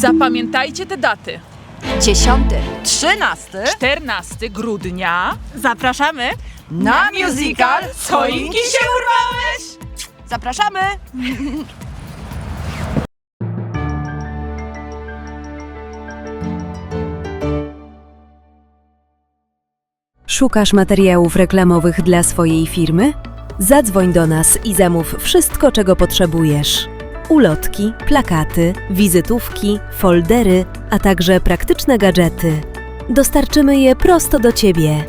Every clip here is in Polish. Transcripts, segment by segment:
Zapamiętajcie te daty. 10. 13 14 grudnia Zapraszamy. na musical Choinki się urwałeś! Zapraszamy! Szukasz materiałów reklamowych dla swojej firmy? Zadzwoń do nas i zamów wszystko, czego potrzebujesz. Ulotki, plakaty, wizytówki, foldery, a także praktyczne gadżety. Dostarczymy je prosto do Ciebie.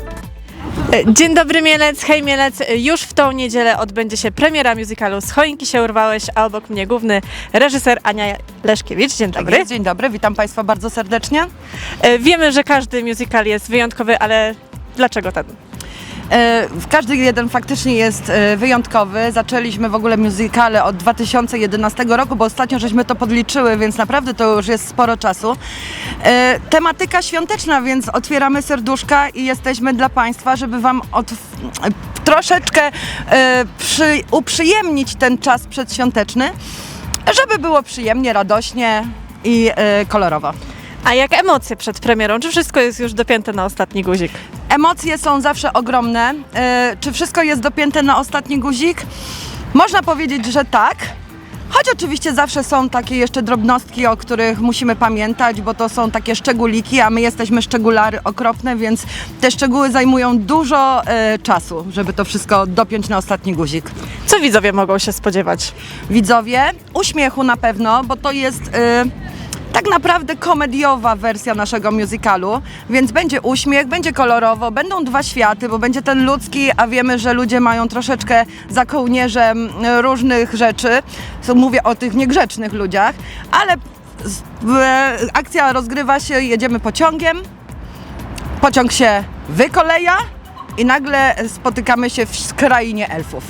E, Dzień dobry Mielec, hej Mielec. Już w tą niedzielę odbędzie się premiera musicalu Z choinki się urwałeś, a obok mnie główny reżyser Ania Leszkiewicz. Dzień dobry. Dobry. Dzień dobry, witam Państwa bardzo serdecznie. E, Wiemy, że każdy musical jest wyjątkowy, ale dlaczego ten? E, Każdy jeden faktycznie jest e, wyjątkowy. Zaczęliśmy w ogóle musicale od 2011 roku, bo ostatnio żeśmy to podliczyły, więc naprawdę to już jest sporo czasu. E, Tematyka świąteczna, więc otwieramy serduszka i jesteśmy dla Państwa, żeby Wam troszeczkę przy, uprzyjemnić ten czas przedświąteczny, żeby było przyjemnie, radośnie i kolorowo. A jak emocje przed premierą? Czy wszystko jest już dopięte na ostatni guzik? Emocje są zawsze ogromne. E, Czy wszystko jest dopięte na ostatni guzik? Można powiedzieć, że tak. Choć oczywiście zawsze są takie jeszcze drobnostki, o których musimy pamiętać, bo to są takie szczególiki, a my jesteśmy szczegulary okropne, więc te szczegóły zajmują dużo e, czasu, żeby to wszystko dopiąć na ostatni guzik. Co widzowie mogą się spodziewać? Widzowie, uśmiechu na pewno, bo to jest e, tak naprawdę komediowa wersja naszego musicalu, więc będzie uśmiech, będzie kolorowo, będą dwa światy, bo będzie ten ludzki, a wiemy, że ludzie mają troszeczkę za kołnierzem różnych rzeczy. Mówię o tych niegrzecznych ludziach, ale akcja rozgrywa się, jedziemy pociągiem, pociąg się wykoleja i nagle spotykamy się w krainie elfów.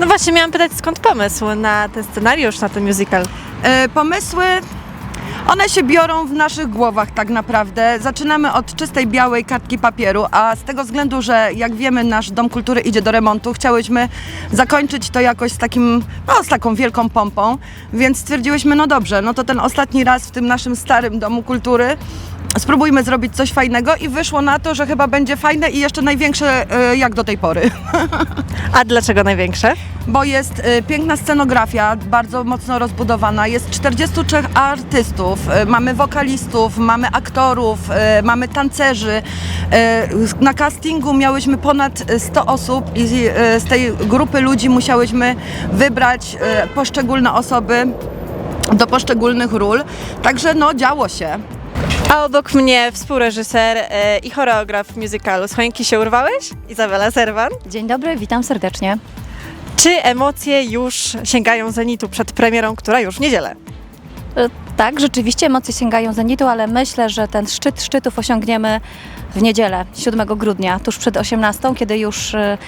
No właśnie, miałam pytać, skąd pomysł na ten scenariusz, na ten musical? E, pomysły, one się biorą w naszych głowach tak naprawdę. Zaczynamy od czystej białej kartki papieru, a z tego względu, że jak wiemy nasz Dom Kultury idzie do remontu, chciałyśmy zakończyć to jakoś z takim, no z taką wielką pompą, więc stwierdziłyśmy, no dobrze, no to ten ostatni raz w tym naszym starym Domu Kultury spróbujmy zrobić coś fajnego i wyszło na to, że chyba będzie fajne i jeszcze największe e, jak do tej pory. A dlaczego największe? bo jest y, piękna scenografia, bardzo mocno rozbudowana. Jest 43 artystów, y, mamy wokalistów, mamy aktorów, y, mamy tancerzy. Y, na castingu miałyśmy ponad 100 osób i y, z tej grupy ludzi musiałyśmy wybrać y, poszczególne osoby do poszczególnych ról. Także no działo się. A obok mnie współreżyser e, i choreograf musicalu Z choinki się urwałeś? Izabela Serwan. Dzień dobry, witam serdecznie. Czy emocje już sięgają zenitu przed premierą, która już w niedzielę? E, Tak, rzeczywiście emocje sięgają zenitu, ale myślę, że ten szczyt szczytów osiągniemy w niedzielę, 7 grudnia, tuż przed 18, kiedy już e,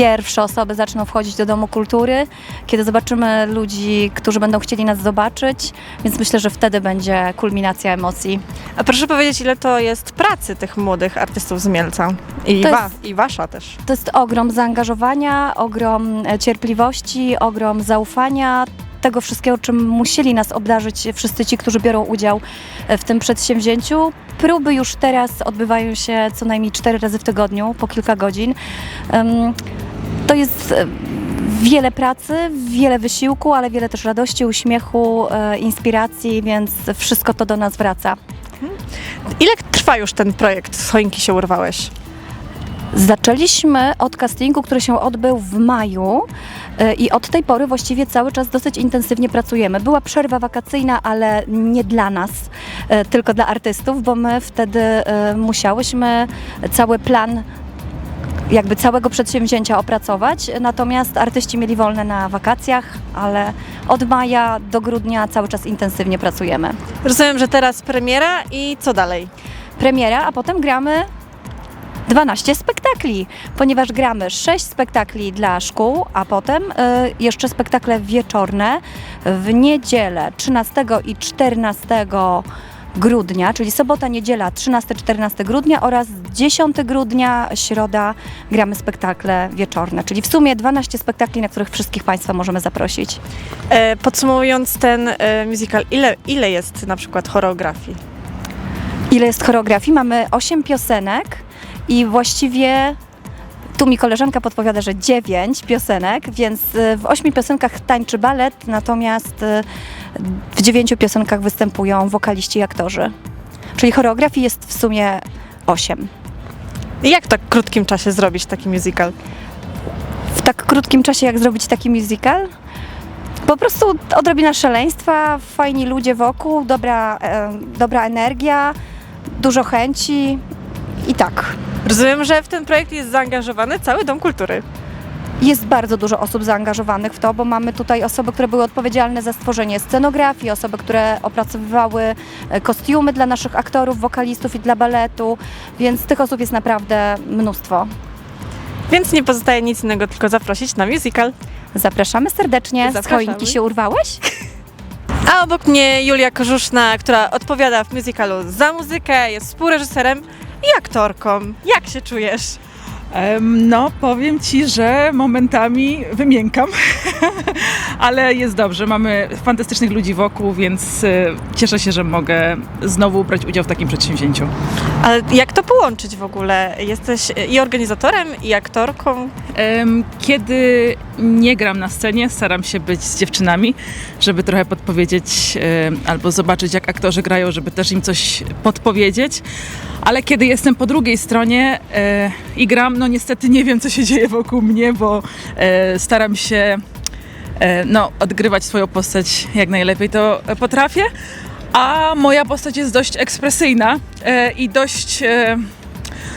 pierwsze osoby zaczną wchodzić do Domu Kultury, kiedy zobaczymy ludzi, którzy będą chcieli nas zobaczyć, więc myślę, że wtedy będzie kulminacja emocji. A proszę powiedzieć, ile to jest pracy tych młodych artystów z Mielca? I, To wa- jest- i wasza też. To jest ogrom zaangażowania, ogrom e, cierpliwości, ogrom zaufania, tego wszystkiego, czym musieli nas obdarzyć wszyscy ci, którzy biorą udział e, w tym przedsięwzięciu. Próby już teraz odbywają się co najmniej cztery razy w tygodniu, po kilka godzin. Em, To jest e, wiele pracy, wiele wysiłku, ale wiele też radości, uśmiechu, e, inspiracji, więc wszystko to do nas wraca. Ile trwa już ten projekt Z choinki się urwałeś? Zaczęliśmy od castingu, który się odbył w maju e, i od tej pory właściwie cały czas dosyć intensywnie pracujemy. Była przerwa wakacyjna, ale nie dla nas, tylko dla artystów, bo my wtedy musiałyśmy cały plan jakby całego przedsięwzięcia opracować, natomiast artyści mieli wolne na wakacjach, ale od maja do grudnia cały czas intensywnie pracujemy. Rozumiem, że teraz premiera i co dalej? premiera, a potem gramy 12 spektakli, ponieważ gramy 6 spektakli dla szkół, a potem y, jeszcze spektakle wieczorne w niedzielę 13 i 14 grudnia, czyli sobota, niedziela 13-14 grudnia oraz 10 grudnia, środa gramy spektakle wieczorne, czyli w sumie 12 spektakli, na których wszystkich Państwa możemy zaprosić. E, podsumowując ten e, musical, ile, ile jest na przykład choreografii? Ile jest choreografii? Mamy 8 piosenek i właściwie tu mi koleżanka podpowiada, że 9 piosenek, więc y, w 8 piosenkach tańczy balet, natomiast y, w 9 piosenkach występują wokaliści i aktorzy. Czyli choreografii jest w sumie 8. I jak w tak krótkim czasie zrobić taki musical? W tak krótkim czasie, jak zrobić taki musical? Po prostu odrobina szaleństwa, fajni ludzie wokół, dobra, e, dobra energia, dużo chęci i tak. Rozumiem, że w ten projekt jest zaangażowany cały Dom Kultury. Jest bardzo dużo osób zaangażowanych w to, bo mamy tutaj osoby, które były odpowiedzialne za stworzenie scenografii, osoby, które opracowywały e, kostiumy dla naszych aktorów, wokalistów i dla baletu, więc tych osób jest naprawdę mnóstwo. Więc nie pozostaje nic innego, tylko zaprosić na musical. Zapraszamy serdecznie. Z Zapraszamy. choinki się urwałeś? A obok mnie Julia Korzuszna, która odpowiada w musicalu za muzykę, jest współreżyserem i aktorką. Jak się czujesz? No, powiem ci, że momentami wymiękam, ale jest dobrze. Mamy fantastycznych ludzi wokół, więc y, cieszę się, że mogę znowu brać udział w takim przedsięwzięciu. Ale jak to połączyć w ogóle? Jesteś i organizatorem, i aktorką. Kiedy nie gram na scenie, staram się być z dziewczynami, żeby trochę podpowiedzieć albo zobaczyć, jak aktorzy grają, żeby też im coś podpowiedzieć. Ale kiedy jestem po drugiej stronie e, i gram, no niestety nie wiem, co się dzieje wokół mnie, bo e, staram się e, no, odgrywać swoją postać jak najlepiej to potrafię. A moja postać jest dość ekspresyjna e, i dość. E,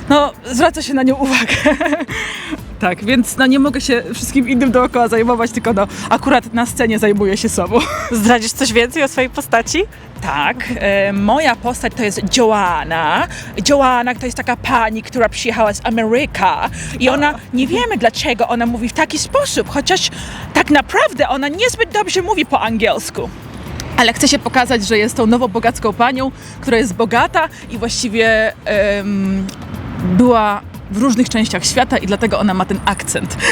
no, zwraca się na nią uwagę. Tak, więc no nie mogę się wszystkim innym dookoła zajmować, tylko no akurat na scenie zajmuję się sobą. Zdradzisz coś więcej o swojej postaci? Tak, e, moja postać to jest Joanna. Joanna to jest taka pani, która przyjechała z Ameryka i ona, nie wiemy dlaczego ona mówi w taki sposób, chociaż tak naprawdę ona niezbyt dobrze mówi po angielsku. Ale chcę się pokazać, że jest tą nowobogacką panią, która jest bogata i właściwie em, była w różnych częściach świata i dlatego ona ma ten akcent.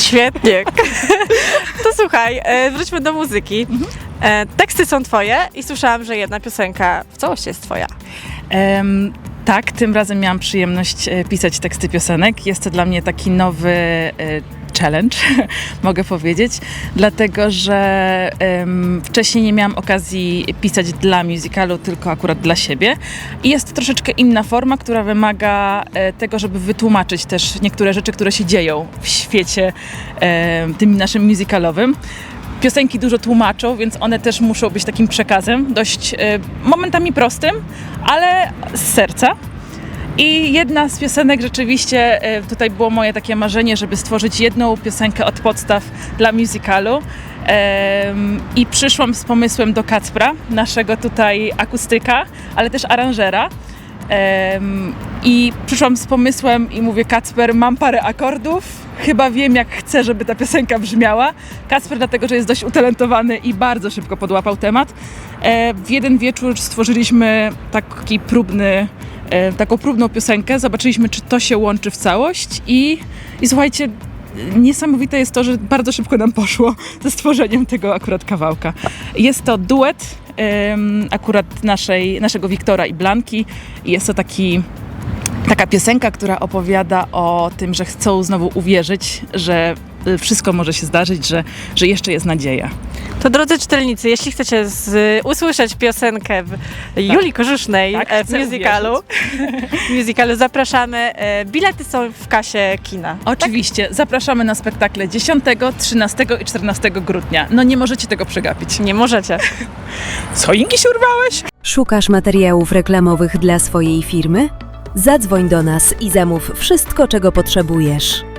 Świetnie. to słuchaj, e, wróćmy do muzyki. E, teksty są twoje i słyszałam, że jedna piosenka w całości jest twoja. Em, tak, tym razem miałam przyjemność e, pisać teksty piosenek. Jest to dla mnie taki nowy challenge, mogę powiedzieć, dlatego że em, wcześniej nie miałam okazji pisać dla musicalu, tylko akurat dla siebie. I jest to troszeczkę inna forma, która wymaga e, tego, żeby wytłumaczyć też niektóre rzeczy, które się dzieją w świecie em, tym naszym musicalowym. Piosenki dużo tłumaczą, więc one też muszą być takim przekazem, dość e, momentami prostym, ale z serca. I jedna z piosenek rzeczywiście, e, tutaj było moje takie marzenie, żeby stworzyć jedną piosenkę od podstaw dla musicalu. I przyszłam z pomysłem do Kacpra, naszego tutaj akustyka, ale też aranżera. I przyszłam z pomysłem i mówię, Kacper, mam parę akordów, chyba wiem jak chcę, żeby ta piosenka brzmiała. Kacper dlatego, że jest dość utalentowany i bardzo szybko podłapał temat. E, w jeden wieczór stworzyliśmy taki próbny, taką próbną piosenkę, zobaczyliśmy czy to się łączy w całość i, i słuchajcie, niesamowite jest to, że bardzo szybko nam poszło ze stworzeniem tego akurat kawałka. Jest to duet em, akurat naszej, naszego Wiktora i Blanki. I Jest to taki, taka piosenka, która opowiada o tym, że chcą znowu uwierzyć, że wszystko może się zdarzyć, że, że jeszcze jest nadzieja. To drodzy czytelnicy, jeśli chcecie z, usłyszeć piosenkę w Julii Korzusznej Tak, e, w musicalu, w musicalu zapraszamy. E, Bilety są w kasie kina. Oczywiście, zapraszamy na spektakle 10, 13 i 14 grudnia. No nie możecie tego przegapić. Nie możecie. Z choinki się urwałeś? Szukasz materiałów reklamowych dla swojej firmy? Zadzwoń do nas i zamów wszystko, czego potrzebujesz.